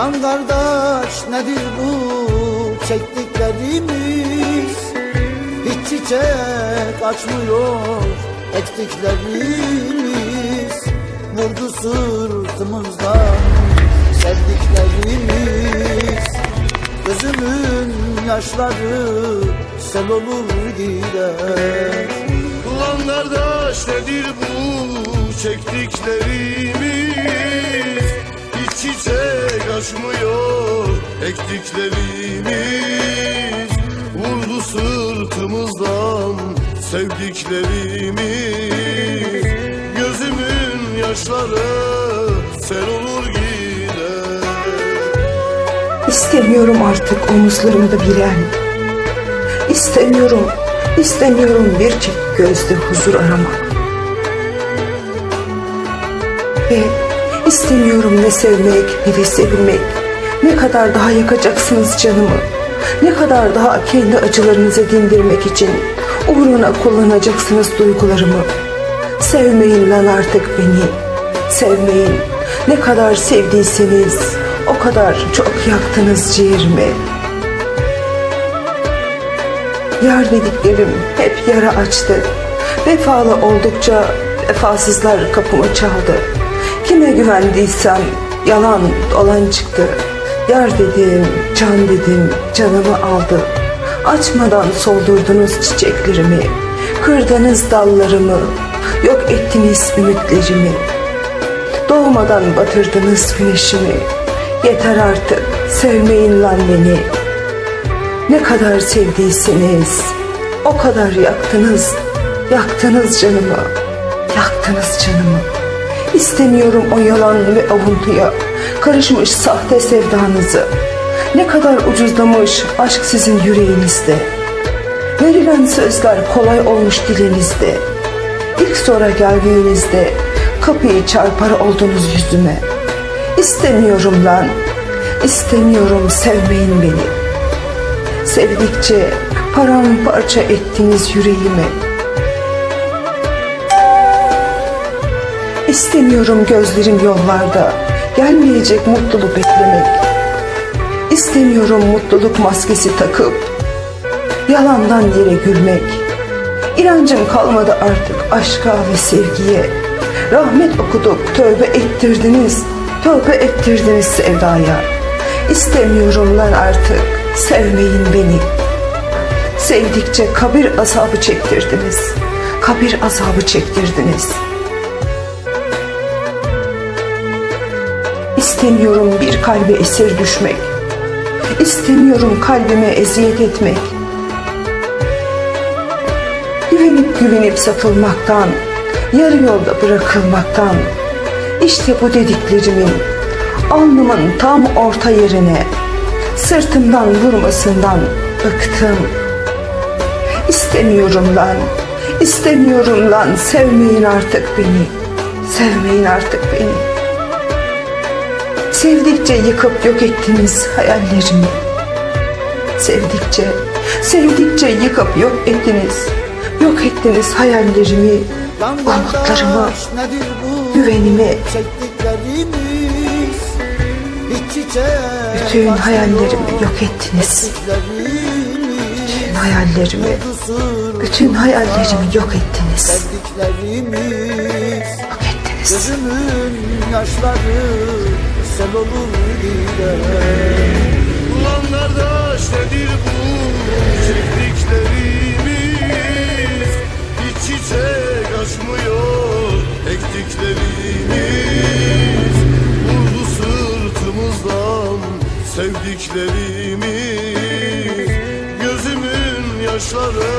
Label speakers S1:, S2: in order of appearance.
S1: Can kardeş nedir bu çektiklerimiz? Hiç çiçek açmıyor ektiklerimiz. Vurdu sırtımızdan sevdiklerimiz. Gözümün yaşları sel olur gider.
S2: Ulan kardeş nedir bu çektiklerimiz? Hiç çiçek açmıyor ektiklerimiz Vurdu sırtımızdan sevdiklerimiz Gözümün yaşları sel olur gider
S3: İstemiyorum artık omuzlarımda bilen. İstemiyorum, istemiyorum bir çift gözle huzur aramak. Ve istemiyorum ne sevmek ne de sevilmek. Ne kadar daha yakacaksınız canımı. Ne kadar daha kendi acılarınıza dindirmek için uğruna kullanacaksınız duygularımı. Sevmeyin lan artık beni. Sevmeyin. Ne kadar sevdiyseniz o kadar çok yaktınız ciğerimi. Yar dediklerim hep yara açtı. Vefalı oldukça vefasızlar kapımı çaldı. Kime güvendiysem yalan dolan çıktı. Yar dedim, can dedim, canımı aldı. Açmadan soldurdunuz çiçeklerimi. Kırdınız dallarımı, yok ettiniz ümitlerimi. Doğmadan batırdınız güneşimi. Yeter artık sevmeyin lan beni. Ne kadar sevdiyseniz o kadar yaktınız. Yaktınız canımı. Yaktınız canımı. İstemiyorum o yalan ve avuntuya karışmış sahte sevdanızı. Ne kadar ucuzlamış aşk sizin yüreğinizde. Verilen sözler kolay olmuş dilinizde. İlk sonra geldiğinizde kapıyı çarpar oldunuz yüzüme. İstemiyorum lan, istemiyorum sevmeyin beni. Sevdikçe paramparça ettiniz yüreğimi. İstemiyorum gözlerim yollarda, gelmeyecek mutluluk beklemek. İstemiyorum mutluluk maskesi takıp, yalandan yere gülmek. İnancım kalmadı artık aşka ve sevgiye. Rahmet okuduk, tövbe ettirdiniz, tövbe ettirdiniz sevdaya. İstemiyorum lan artık, sevmeyin beni. Sevdikçe kabir azabı çektirdiniz, kabir azabı çektirdiniz. İstemiyorum bir kalbe esir düşmek. İstemiyorum kalbime eziyet etmek. Güvenip güvenip satılmaktan, yarı yolda bırakılmaktan, işte bu dediklerimin alnımın tam orta yerine sırtımdan vurmasından bıktım. İstemiyorum lan, istemiyorum lan sevmeyin artık beni, sevmeyin artık beni. Sevdikçe yıkıp yok ettiniz hayallerimi. Sevdikçe, sevdikçe yıkıp yok ettiniz. Yok ettiniz hayallerimi, umutlarımı, güvenimi. Bütün hayallerimi yok ettiniz. Bütün hayallerimi, bütün hayallerimi yok ettiniz. Yok ettiniz.
S1: Gözümün yaşları sel olur gider
S2: Ulan kardeş nedir bu çektiklerimiz? Hiç çiçek açmıyor ektiklerimiz. Vurdu sırtımızdan sevdiklerimiz. Gözümün yaşları